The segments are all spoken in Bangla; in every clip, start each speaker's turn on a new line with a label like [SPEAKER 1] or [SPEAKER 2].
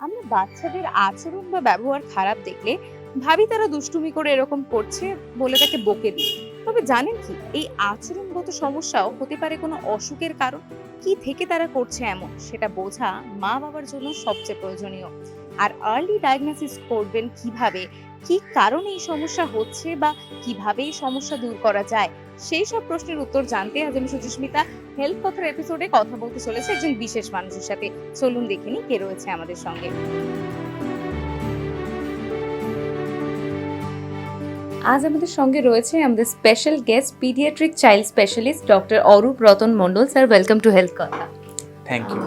[SPEAKER 1] আমরা বাচ্চাদের আচরণ বা ব্যবহার খারাপ দেখলে ভাবি তারা দুষ্টুমি করে এরকম করছে বলে তাকে বকে দিই। তবে জানেন কি, এই আচরণগত সমস্যাও হতে পারে কোনো অসুখের কারণ। কি থেকে তারা করছে এমন সেটা বোঝা মা বাবার জন্য সবচেয়ে প্রয়োজনীয়। আর আর্লি ডায়াগনোসিস করবেন কীভাবে, কি কারণে এই সমস্যা হচ্ছে বা কীভাবে এই সমস্যা দূর করা যায় সেই সব প্রশ্নের উত্তর জানতে আজ আমি সুচিস্মিতা হেলথ কথার এপিসোডে কথা বলতে চলেছে একজন বিশেষ মানুষের সাথে। চলুন দেখে নিই কে রয়েছে আমাদের সঙ্গে। আজ আমাদের সঙ্গে রয়েছে আমাদের special guest paediatric child specialist doctor Arup Ratan Mondal sir welcome to health কথা
[SPEAKER 2] থ্যাংক ইউ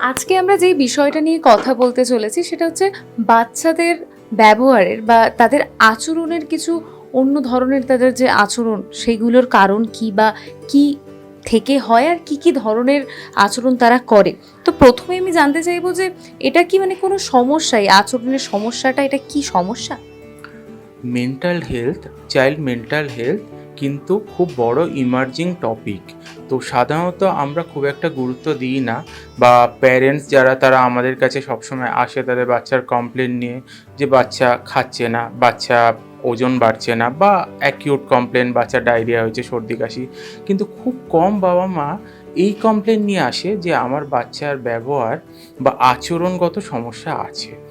[SPEAKER 1] আজকে আমরা যেই বিষয়টা নিয়ে কথা বলতে চলেছি সেটা হচ্ছে বাচ্চাদের ব্যবহারের বা তাদের আচরণের কিছু অন্য ধরনের তাদের যে আচরণ, সেগুলোর কারণ কি বা কি থেকে হয় আর কি কি ধরনের আচরণ তারা করে। তো প্রথমে আমি জানতে চাইব যে এটা কি মানে কোনো সমস্যা? এই আচরণের সমস্যাটা, এটা কি সমস্যা?
[SPEAKER 2] Mental health child mental health কিন্তু খুব বড় ইমার্জিং টপিক তো সাধারণত আমরা খুব একটা গুরুত্ব দিই না বা প্যারেন্টস যারা, তারা আমাদের কাছে সবসময় আসে তাদের বাচ্চার কমপ্লেন নিয়ে যে বাচ্চা খাচ্ছে না, বাচ্চা ওজন বাড়ছে না বা অ্যাকিউট কমপ্লেন বাচ্চা ডায়রিয়া হয়েছে, সর্দি, কাশি। কিন্তু খুব কম বাবা মা এই কমপ্লেন নিয়ে আসে যে আমার বাচ্চার ব্যবহার বা আচরণগত সমস্যা আছে।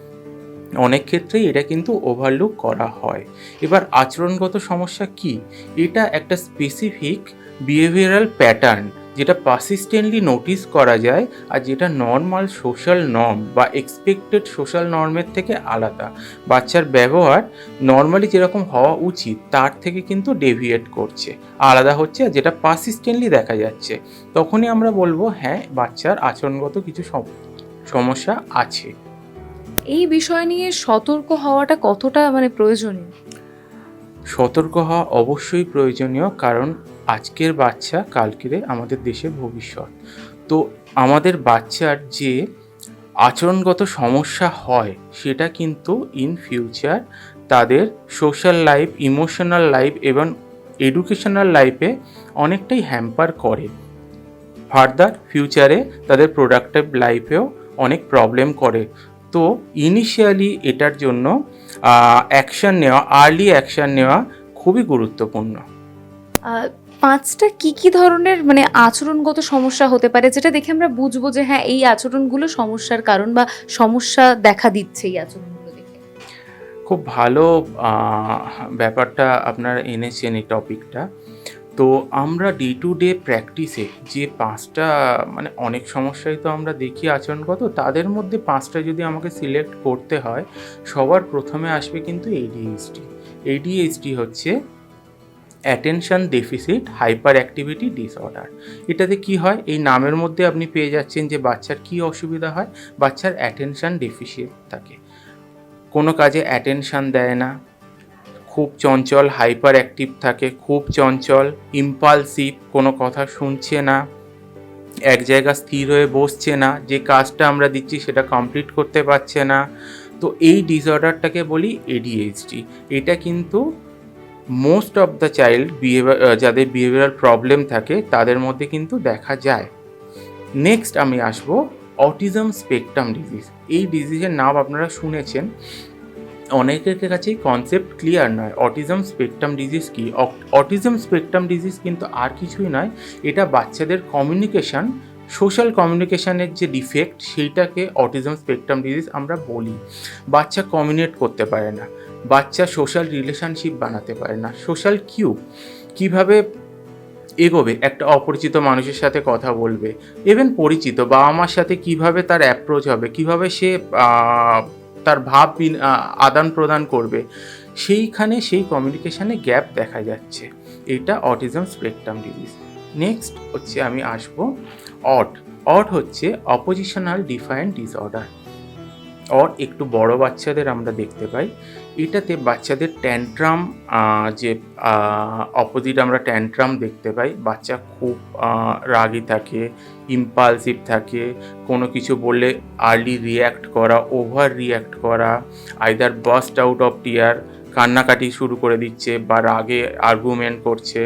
[SPEAKER 2] অনেক ক্ষেত্রেই এটা কিন্তু ওভারলুক করা হয়। এবার আচরণগত সমস্যা কি? এটা একটা স্পেসিফিক বিহেভিয়ারাল প্যাটার্ন যেটা পারসিস্টেন্টলি নোটিস করা যায় আর যেটা নর্মাল সোশ্যাল নর্ম বা এক্সপেক্টেড সোশ্যাল নর্মের থেকে আলাদা। বাচ্চার ব্যবহার নর্মালি যেরকম হওয়া উচিত, তার থেকে কিন্তু ডেভিয়েট করছে। আলাদা হচ্ছে আর যেটা পারসিস্টেন্টলি দেখা যাচ্ছে। তখনই আমরা বলব হ্যাঁ বাচ্চার আচরণগত কিছু সম- সমস্যা আছে।
[SPEAKER 1] এই বিষয় নিয়ে সতর্ক হওয়াটা কতটা মানে প্রয়োজনীয়?
[SPEAKER 2] সতর্ক হওয়া অবশ্যই প্রয়োজনীয়, কারণ আজকের বাচ্চা কালকেরে আমাদের দেশের ভবিষ্যৎ। তো আমাদের বাচ্চার যে আচরণগত সমস্যা হয়, সেটা কিন্তু ইন ফিউচার তাদের সোশ্যাল লাইফ ইমোশনাল লাইফ এবং এডুকেশনাল লাইফে অনেকটাই হ্যাম্পার করে। ফার্দার ফিউচারে তাদের প্রোডাক্টিভ লাইফেও অনেক প্রবলেম করে। তো ইনিশিয়ালি এটার জন্য অ্যাকশন নেওয়া আর্লি অ্যাকশন নেওয়া খুবই গুরুত্বপূর্ণ।
[SPEAKER 1] পাঁচটা কি কি ধরনের মানে আচরণগত সমস্যা হতে পারে যেটা দেখে আমরা বুঝব যে হ্যাঁ এই আচরণগুলো সমস্যার কারণ বা সমস্যা দেখা দিচ্ছে এই আচরণগুলো দেখে।
[SPEAKER 2] খুব ভালো ব্যাপারটা আপনারা এনেছেন এই টপিকটা তো আমরা ডে টু ডে প্র্যাকটিসে যে পাঁচটা মানে অনেক সমস্যাই তো আমরা দেখি আচরণগত, তাদের মধ্যে পাঁচটা যদি আমাকে সিলেক্ট করতে হয়, সবার প্রথমে আসবে কিন্তু এডিএইচডি এডিএইচডি হচ্ছে attention deficit hyperactivity disorder এটাতে কি হয়? এই নামের মধ্যে আপনি পেয়ে যাচ্ছেন যে বাচ্চার কি অসুবিধা হয়? বাচ্চার অ্যাটেনশন ডেফিসিট থাকে। কোনো কাজে অ্যাটেনশন দেয় না। খুব চঞ্চল হাইপার অ্যাক্টিভ থাকে, খুব চঞ্চল ইম্পালসিভ কোনো কথা শুনছে না, এক জায়গা স্থির হয়ে বসছে না, যে কাজটা আমরা দিচ্ছি সেটা কমপ্লিট করতে পারছে না। তো এই ডিসঅর্ডারটাকে বলি এডিএইচডি এটা কিন্তু most of the child behaviour যাদের বিহেভিয়ারাল প্রবলেম থাকে, তাদের মধ্যে কিন্তু দেখা যায়। নেক্সট আমি আসব অটিজম স্পেকট্রাম ডিজিজ এই ডিজিজের নাম আপনারা শুনেছেন। অনেকের কাছেই কনসেপ্ট ক্লিয়ার নয়। অটিজম স্পেকট্রাম ডিজিজ কি? অটিজম স্পেকট্রাম ডিজিজ কিন্তু আর কিছুই নয়। এটা বাচ্চাদের কমিউনিকেশন সোশ্যাল কমিউনিকেশানের যে ডিফেক্ট সেইটাকে অটিজম স্পেকট্রাম ডিজিজ আমরা বলি। বাচ্চা কমিউনিকেট করতে পারে না। বাচ্চা সোশ্যাল রিলেশনশিপ বানাতে পারে না। সোশ্যাল কিউ কীভাবে এগোবে? একটা অপরিচিত মানুষের সাথে কথা বলবে। ইভেন পরিচিত বাবা মার সাথে কীভাবে তার অ্যাপ্রোচ হবে? কীভাবে সে তার ভাব আদান প্রদান করবে। সেইখানে সেই কমিউনিকেশানে গ্যাপ দেখা যাচ্ছে। এটা অটিজম স্পেকট্রাম ডিজিজ নেক্সট হচ্ছে আমি আসব অট অট হচ্ছে অপোজিশনাল ডিফাইন্ড ডিসঅর্ডার অট একটু বড় বাচ্চাদের আমরা দেখতে পাই। এটাতে বাচ্চাদের ট্যান্ট্রাম যে অপোজিট আমরা ট্যান্ট্রাম দেখতে পাই। বাচ্চা খুব রাগী থাকে ইম্পালসিভ থাকে। কোনো কিছু বললে আর্লি রিয়্যাক্ট করা ওভার রিয়্যাক্ট করা either burst out of tear কান্নাকাটি শুরু করে দিচ্ছে বা রাগে আর্গুমেন্ট করছে।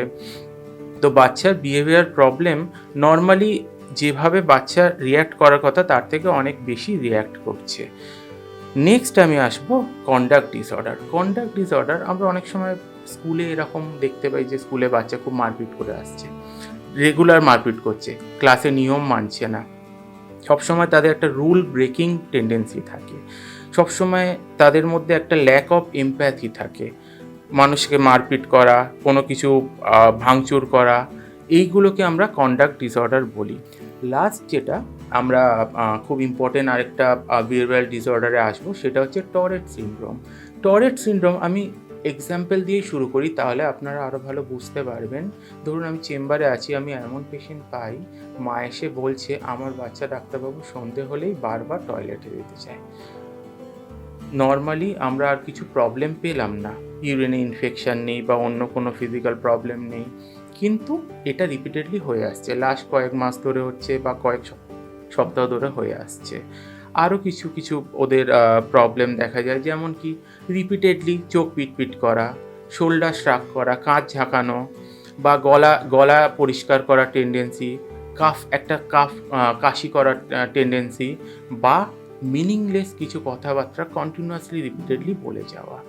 [SPEAKER 2] তো বাচ্চার বিহেভিয়ার প্রবলেম নর্মালি যেভাবে বাচ্চা রিয়্যাক্ট করার কথা, তার থেকে অনেক বেশি রিয়্যাক্ট করছে। নেক্সট আমি আসব কন্ডাক্ট ডিসঅর্ডার কন্ডাক্ট ডিসঅর্ডার আমরা অনেক সময় স্কুলে এরকম দেখতে পাই যে স্কুলে বাচ্চা খুব মারপিট করে আসছে। রেগুলার মারপিট করছে। ক্লাসে নিয়ম মানছে না। সবসময় তাদের একটা রুল ব্রেকিং টেন্ডেন্সি থাকে। সবসময় তাদের মধ্যে একটা ল্যাক অফ এমপ্যাথি থাকে। মানুষকে মারপিট করা, কোনো কিছু ভাঙচুর করা এইগুলোকে আমরা কন্ডাক্ট ডিসঅর্ডার বলি। লাস্ট যেটা আমরা খুব ইম্পর্টেন্ট আরেকটা বিহেভিয়ারাল ডিসঅর্ডারে আসব, সেটা হচ্ছে টরেট সিনড্রোম টরেট সিনড্রোম আমি এক্সাম্পল দিয়ে শুরু করি, তাহলে আপনারা আরও ভালো বুঝতে পারবেন। ধরুন আমি চেম্বারে আছি, আমি এমন পেশেন্ট পাই, মা এসে বলছে, আমার বাচ্চা ডাক্তারবাবু সন্ধে হলেই বারবার টয়লেটে যেতে চায়। নর্মালি আমরা আর কিছু প্রবলেম পেলাম না। ইউরিনে ইনফেকশান নেই বা অন্য কোনো ফিজিক্যাল প্রবলেম নেই। কিন্তু এটা রিপিটেডলি হয়ে আসছে। লাস্ট কয়েক মাস ধরে হচ্ছে বা কয়েক সপ্তাহ ধরে হয়ে আসছে। আরও কিছু কিছু ওদের প্রবলেম দেখা যায়। যেমন কি রিপিটেডলি চোখ পিটপিট করা শোল্ডার শ্রাক করা কাঁচ ঝাঁকানো বা গলা গলা পরিষ্কার করার টেন্ডেন্সি কাফ একটা কাফ কাশি করার টেন্ডেন্সি বা মিনিংলেস কিছু কথাবার্তা কন্টিনিউয়াসলি রিপিটেডলি বলে যাওয়া।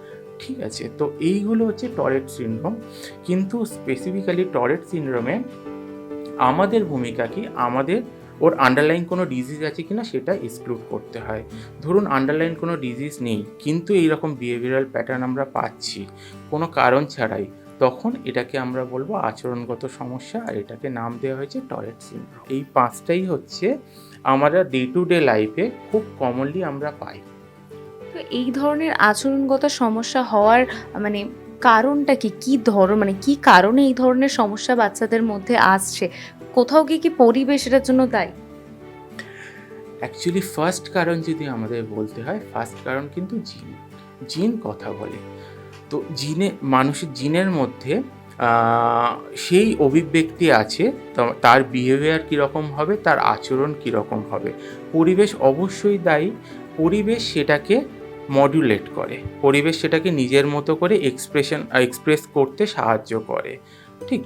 [SPEAKER 2] ঠিক আছে, তো এইগুলো হচ্ছে টরেট সিনড্রোম। কিন্তু স্পেসিফিক্যালি টরেট সিনড্রোমে আমাদের ভূমিকা কি? আমাদের ওর আন্ডারলাইন কোনো ডিজিজ আছে কি না সেটা এক্সক্লুড করতে হয়। ধরুন আন্ডারলাইন কোনো ডিজিজ নেই, কিন্তু এইরকম বিহেভিয়ারাল প্যাটার্ন আমরা পাচ্ছি কোনো কারণ ছাড়াই, তখন এটাকে আমরা বলব আচরণগত সমস্যা আর এটাকে নাম দেওয়া হয়েছে টরেট সিনড্রোম। এই পাঁচটাই হচ্ছে আমরা ডে টু ডে লাইফে খুব কমনলি আমরা পাই।
[SPEAKER 1] তো এই ধরনের আচরণগত সমস্যা হওয়ার মানে কারণটা কি? কি ধর মানে কি কারণে এই ধরনের সমস্যা বাচ্চাদের মধ্যে আসছে? কোথাও কি কি পরিবেশ এটার জন্য দায়ী?
[SPEAKER 2] অ্যাকচুয়ালি ফার্স্ট কারণ যদি আমাদের বলতে হয় ফার্স্ট কারণ কিন্তু জিন। জিন কথা বলে। তো জিনে, মানুষের জিনের মধ্যে সেই অভিব্যক্তি আছে তার বিহেভিয়ার কীরকম হবে, তার আচরণ কীরকম হবে। পরিবেশ অবশ্যই দায়ী। পরিবেশ সেটাকে মডুলেট করে। পরিবেশ সেটাকে নিজের মতো করে এক্সপ্রেশন এক্সপ্রেস করতে সাহায্য করে। ঠিক?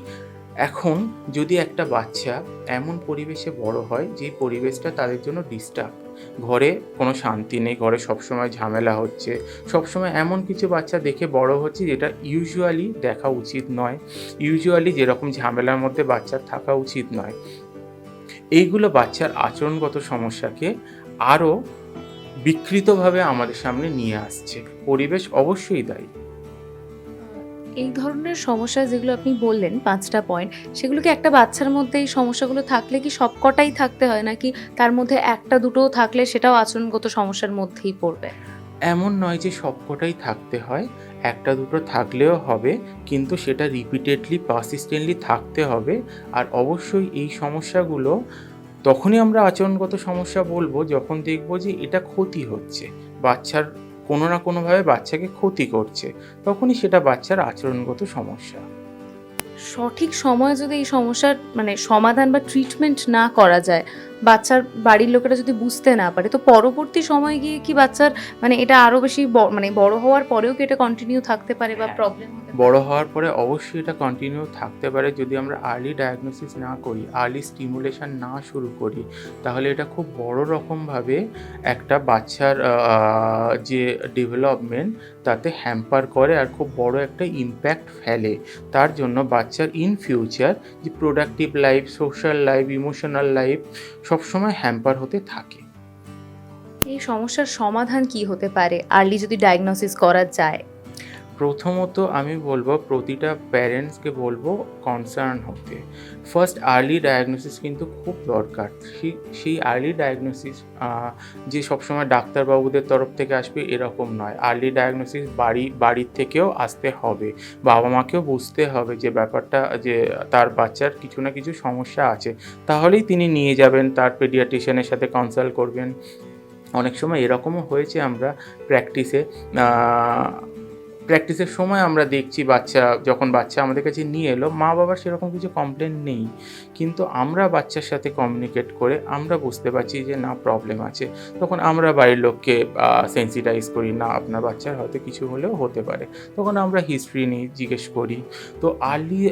[SPEAKER 2] এখন যদি একটা বাচ্চা এমন পরিবেশে বড় হয়, যে পরিবেশটা তাদের জন্য ডিস্টার্ব ঘরে কোনো শান্তি নেই, ঘরে সবসময় ঝামেলা হচ্ছে, সবসময় এমন কিছু বাচ্চা দেখে বড় হচ্ছে যেটা ইউজুয়ালি দেখা উচিত নয় ইউজুয়ালি যেরকম ঝামেলার মধ্যে বাচ্চার থাকা উচিত নয়। এইগুলো বাচ্চার আচরণগত সমস্যাকে আরও বিকৃতভাবে আমাদের সামনে নিয়ে আসছে। পরিবেশ অবশ্যই দায়ী।
[SPEAKER 1] এই ধরনের সমস্যা যেগুলো আপনি বললেন পাঁচটা পয়েন্ট সেগুলোকে একটা বাচ্চার মধ্যে এই সমস্যাগুলো থাকলে কি সবকটাই থাকতে হয়? নাকি তার মধ্যে একটা দুটো থাকলে সেটাও আচরণগত সমস্যার মধ্যেই পড়বে?
[SPEAKER 2] এমন নয় যে সবকটাই থাকতে হয়। একটা দুটো থাকলেও হবে কিন্তু সেটা রিপিটেডলি পারসিস্টেন্টলি থাকতে হবে। আর অবশ্যই এই সমস্যাগুলো তখনই আমরা আচরণগত সমস্যা বলব যখন দেখব যে এটা ক্ষতি হচ্ছে। বাচ্চার কোনো না কোনোভাবে বাচ্চাকে ক্ষতি করছে, তখনই সেটা বাচ্চার আচরণগত সমস্যা।
[SPEAKER 1] সঠিক সময়ে যদি এই সমস্যার মানে সমাধান বা ট্রিটমেন্ট না করা যায় বাচ্চার বাড়ির লোকেরা যদি বুঝতে না পারে তো পরবর্তী সময় গিয়ে কি বাচ্চার মানে এটা আরও বেশি মানে বড় হওয়ার পরেও কি এটা কন্টিনিউ থাকতে পারে বা
[SPEAKER 2] হ্যাঁ।
[SPEAKER 1] প্রবলেম
[SPEAKER 2] বড় হওয়ার পরে অবশ্যই এটা কন্টিনিউ থাকতে পারে যদি আমরা আর্লি ডায়াগনোসিস না করি আর্লি স্টিমুলেশন না শুরু করি তাহলে এটা খুব বড় রকমভাবে একটা বাচ্চার যে ডেভেলপমেন্ট তাতে হ্যাম্পার করে আর খুব বড় একটা ইম্প্যাক্ট ফেলে তার জন্য বাচ্চার ইন ফিউচার যে productive life social life emotional life সবসময় হ্যাম্পার হতে থাকে।
[SPEAKER 1] এই সমস্যার সমাধান কি হতে পারে? আর্লি যদি ডায়াগনোসিস করা যায়।
[SPEAKER 2] প্রথমত আমি বলব, প্রতিটা প্যারেন্টসকে বলব কনসার্ন হতে। ফার্স্ট আর্লি ডায়াগনোসিস কিন্তু খুব দরকার। সেই আর্লি ডায়াগনোসিস যে সবসময় ডাক্তারবাবুদের তরফ থেকে আসবে এরকম নয়। আর্লি ডায়াগনোসিস বাড়ি, বাড়ির থেকেও আসতে হবে। বাবা মাকেও বুঝতে হবে যে ব্যাপারটা, যে তার বাচ্চার কিছু না কিছু সমস্যা আছে। তাহলেই তিনি নিয়ে যাবেন, তার পেডিয়াট্রিশিয়ানের সাথে কনসাল্ট করবেন। অনেক সময় এরকমও হয়েছে আমরা প্র্যাকটিসে প্র্যাকটিসের সময় আমরা দেখছি বাচ্চা, যখন বাচ্চা আমাদের কাছে নিয়ে এলো, মা বাবার সেরকম কিছু কমপ্লেন নেই। কিন্তু আমরা বাচ্চার সাথে কমিউনিকেট করে আমরা বুঝতে পারছি যে না প্রবলেম আছে। তখন আমরা বাড়ির লোককে সেন্সিটাইজ করি, না, আপনার বাচ্চার হয়তো কিছু হলেও হতে পারে। তখন আমরা হিস্ট্রি নিই, জিজ্ঞেস করি। তো আর্লি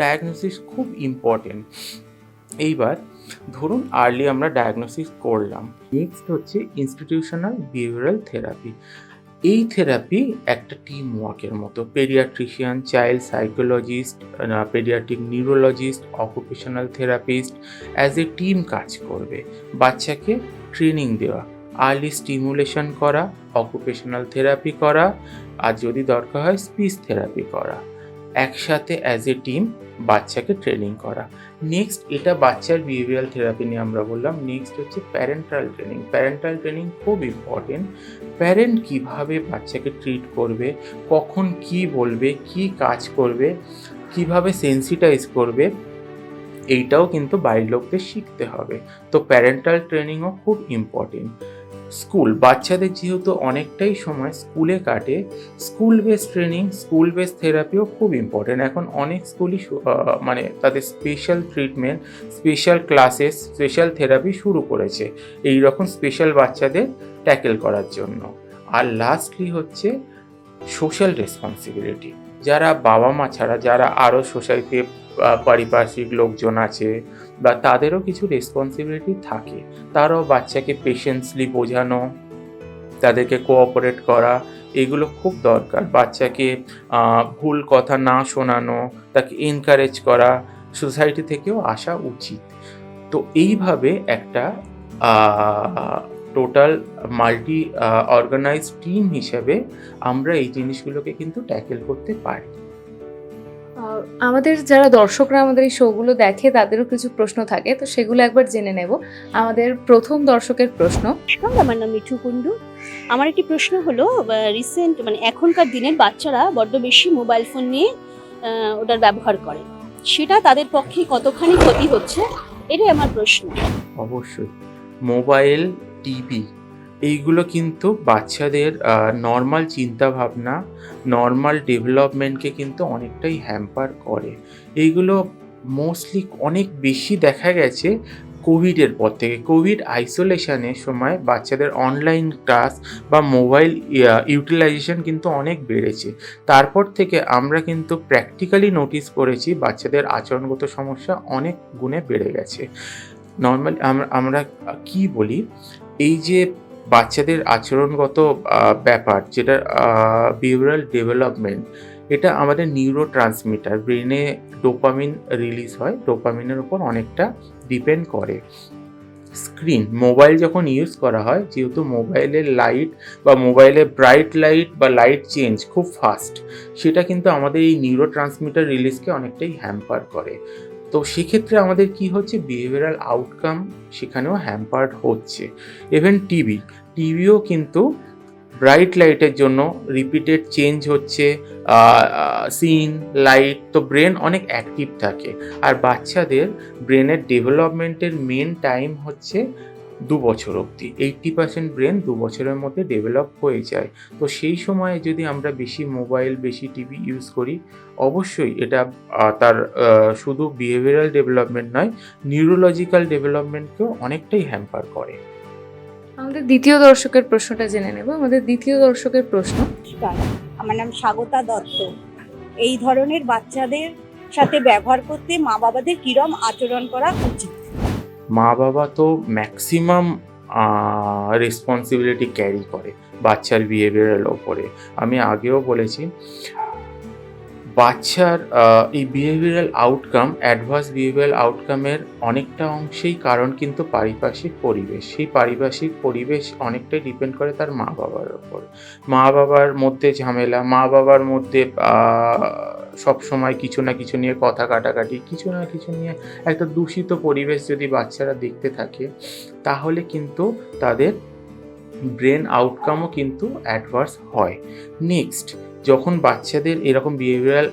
[SPEAKER 2] ডায়াগনোসিস খুব ইম্পর্টেন্ট এইবার ধরুন আর্লি আমরা ডায়াগনোসিস করলাম। নেক্সট হচ্ছে ইনস্টিটিউশনাল বিহেভিয়ারাল থেরাপি এই থেরাপি একটা টিম ওয়ার্কের মতো paediatrician child psychologist paediatric neurologist occupational therapist as a team কাজ করবে। বাচ্চাকে ট্রেনিং দেওয়া আর্লি স্টিমুলেশন করা অকুপেশনাল থেরাপি করা, আর যদি দরকার হয় স্পিচ থেরাপি করা। একসাথে অ্যাজ এ টিম বাচ্চাকে ট্রেনিং করা। নেক্সট এটা বাচ্চার বিহেভিয়ারাল থেরাপি নিয়ে আমরা বললাম। নেক্সট হচ্ছে প্যারেন্টাল ট্রেনিং প্যারেন্টাল ট্রেনিং খুব ইম্পর্টেন্ট প্যারেন্ট কীভাবে বাচ্চাকে ট্রিট করবে, কখন কি বলবে, কি কাজ করবে, কীভাবে সেন্সিটাইজ করবে, এইটাও কিন্তু বাইরের লোকদের শিখতে হবে। তো প্যারেন্টাল ট্রেনিংও খুব ইম্পর্টেন্ট স্কুল, বাচ্চাদের যেহেতু অনেকটাই সময় স্কুলে কাটে, school base training school base থেরাপিও খুব ইম্পর্টেন্ট এখন অনেক স্কুলই মানে তাদের special treatment special classes special therapy শুরু করেছে। এই রকম স্পেশাল বাচ্চাদের ট্যাকেল করার জন্য। আর লাস্টলি হচ্ছে সোশ্যাল রেসপন্সিবিলিটি যারা বাবা মা ছাড়া, যারা আরও সোসাইটিতে পারিপার্শ্বিক লোকজন আছে বা তাদেরও কিছু রেসপন্সিবিলিটি থাকে। তারাও বাচ্চাকে পেশেন্সলি বোঝানো, তাদেরকে কোঅপারেট করা, এগুলো খুব দরকার। বাচ্চাকে ভুল কথা না শোনানো, তাকে এনকারেজ করা সোসাইটি থেকেও আসা উচিত। তো এইভাবে একটা টোটাল মাল্টি অর্গানাইজ টিম হিসেবে আমরা এই জিনিসগুলোকে কিন্তু ট্যাকেল করতে পারি।
[SPEAKER 1] আমাদের যারা দর্শকরা আমাদের এই শোগুলো দেখে তাদেরও কিছু প্রশ্ন থাকে তো সেগুলো একবার জেনে নেব। আমাদের প্রথম দর্শকের প্রশ্ন।
[SPEAKER 3] আমার নাম মিঠু কুণ্ডু। আমার একটি প্রশ্ন হলো রিসেন্ট মানে এখনকার দিনের বাচ্চারা বড্ড বেশি মোবাইল ফোন নিয়ে ওটার ব্যবহার করে। সেটা তাদের পক্ষে কতখানি ক্ষতি হচ্ছে? এটাই আমার প্রশ্ন।
[SPEAKER 2] অবশ্যই। মোবাইল টিভি এইগুলো কিন্তু বাচ্চাদের নর্মাল চিন্তাভাবনা নর্মাল ডেভেলপমেন্টকে কিন্তু অনেকটাই হ্যাম্পার করে। এইগুলো মোস্টলি অনেক বেশি দেখা গেছে কোভিডের পর থেকে। কোভিড আইসোলেশনের সময় বাচ্চাদের অনলাইন ক্লাস বা মোবাইল ইউটিলাইজেশন কিন্তু অনেক বেড়েছে। তারপর থেকে আমরা কিন্তু প্র্যাকটিক্যালি নোটিস করেছি বাচ্চাদের আচরণগত সমস্যা অনেক গুণে বেড়ে গেছে। নর্মালি আমরা আমরা কি বলি? এই যে বাচ্চাদের আচরণগত ব্যাপার যেটা বিহেভিয়ারাল ডেভেলপমেন্ট, এটা আমাদের নিউরো ট্রান্সমিটার ব্রেনে ডোপামিন রিলিজ হয়, ডোপামিনের উপর অনেকটা ডিপেন্ড করে। স্ক্রিন, মোবাইল যখন ইউজ করা হয়, যেহেতু মোবাইলের লাইট বা মোবাইলের ব্রাইট লাইট বা লাইট চেঞ্জ খুব ফাস্ট, সেটা কিন্তু আমাদের এই নিউরো ট্রান্সমিটার রিলিজকে অনেকটাই হ্যাম্পার করে। তো সেক্ষেত্রে আমাদের কি হচ্ছে? বিহেভিয়ারাল আউটকাম সেখানেও হ্যাম্পার্ড হচ্ছে। ইভেন টিভি টিভিও কিন্তু ব্রাইট লাইটের জন্য রিপিটেড চেঞ্জ হচ্ছে। সিন লাইট তো ব্রেন অনেক অ্যাক্টিভ থাকে। আর বাচ্চাদের ব্রেনের ডেভেলপমেন্টের মেন টাইম হচ্ছে দু বছর অবধি। এইট্টি পার্সেন্ট ব্রেন দু বছরের মধ্যে ডেভেলপ হয়ে যায়। তো সেই সময়ে যদি আমরা বেশি মোবাইল বেশি টিভি ইউজ করি অবশ্যই এটা তার শুধু বিহেভিয়ারাল ডেভেলপমেন্ট নয় নিউরোলজিক্যাল ডেভেলপমেন্টকেও অনেকটাই হ্যাম্পার করে।
[SPEAKER 1] আমাদের দ্বিতীয় দর্শকের প্রশ্নটা জেনে নেব। আমাদের দ্বিতীয় দর্শকের প্রশ্ন
[SPEAKER 4] আমার নাম স্বাগতা দত্ত। এই ধরনের বাচ্চাদের সাথে ব্যবহার করতে মা বাবাদের কিরম আচরণ করা উচিত?
[SPEAKER 2] মা বাবা তো ম্যাক্সিমাম রেসপন্সিবিলিটি ক্যারি করে, বাচ্চার বিহেভিয়ারের ওপরে আমি আগেও বলেছি, বাচ্চার এই বিহেভিয়ারাল আউটকাম অ্যাডভার্স বিহেভিয়ারাল আউটকামের অনেকটা অংশেই কারণ কিন্তু পারিপার্শ্বিক পরিবেশ। সেই পারিপার্শ্বিক পরিবেশ অনেকটাই ডিপেন্ড করে তার মা বাবার ওপর মা বাবার মধ্যে ঝামেলা, মা বাবার মধ্যে সব সময় কিছু না কিছু নিয়ে কথা কাটাকাটি, কিছু না কিছু নিয়ে একটা দূষিত পরিবেশ যদি বাচ্চারা দেখতে থাকে, তাহলে কিন্তু তাদের ব্রেন আউটকামও কিন্তু অ্যাডভার্স হয়। নেক্সট যখন বাচ্চাদের এরকম বিহেভিয়ারাল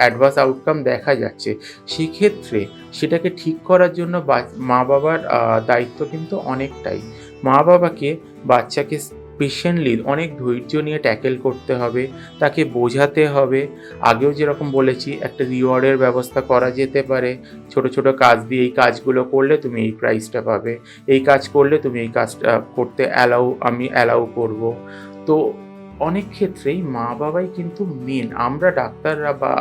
[SPEAKER 2] অ্যাডভার্স আউটকাম দেখা যাচ্ছে, সেক্ষেত্রে সেটাকে ঠিক করার জন্য মা বাবার দায়িত্ব কিন্তু অনেকটাই। মা বাবাকে বাচ্চাকে পেশেন্টলি অনেক ধৈর্য নিয়ে ট্যাকেল করতে হবে, তাকে বোঝাতে হবে। আগেও যেরকম বলেছি, একটা রিওয়ার্ডের ব্যবস্থা করা যেতে পারে। ছোট ছোট কাজ দিয়ে এই কাজগুলো করলে তুমি এই প্রাইজটা পাবে। এই কাজ করলে তুমি এই কাজটা করতে অ্যালাউ আমি অ্যালাউ করব। তো অনেক ক্ষেত্রেই মা বাবাই কিন্তু মেন আমরা ডাক্তাররা বা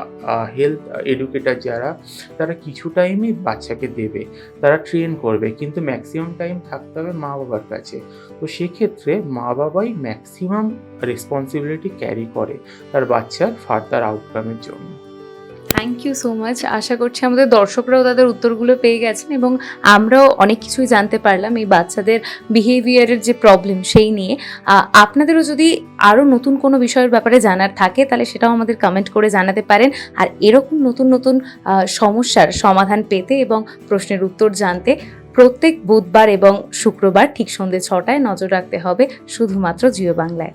[SPEAKER 2] হেলথ এডুকেটার যারা, তারা কিছু টাইমই বাচ্চাকে দেবে, তারা ট্রেন করবে, কিন্তু ম্যাক্সিমাম টাইম থাকতে হবে মা বাবার কাছে। তো সেক্ষেত্রে মা বাবাই ম্যাক্সিমাম রেসপন্সিবিলিটি ক্যারি করে তার বাচ্চার ফার্দার আউটকামের জন্য।
[SPEAKER 1] থ্যাংক ইউ সো মাচ আশা করছি আমাদের দর্শকরাও তাদের উত্তরগুলো পেয়ে গেছেন এবং আমরাও অনেক কিছুই জানতে পারলাম এই বাচ্চাদের বিহেভিয়ারের যে প্রবলেম সেই নিয়ে। আপনাদেরও যদি আরও নতুন কোনো বিষয়ের ব্যাপারে জানার থাকে, তাহলে সেটাও আমাদের কমেন্ট করে জানাতে পারেন। আর এরকম নতুন নতুন সমস্যার সমাধান পেতে এবং প্রশ্নের উত্তর জানতে প্রত্যেক বুধবার এবং শুক্রবার ঠিক সন্ধ্যে ছটায় নজর রাখতে হবে। শুধুমাত্র জিও বাংলায়।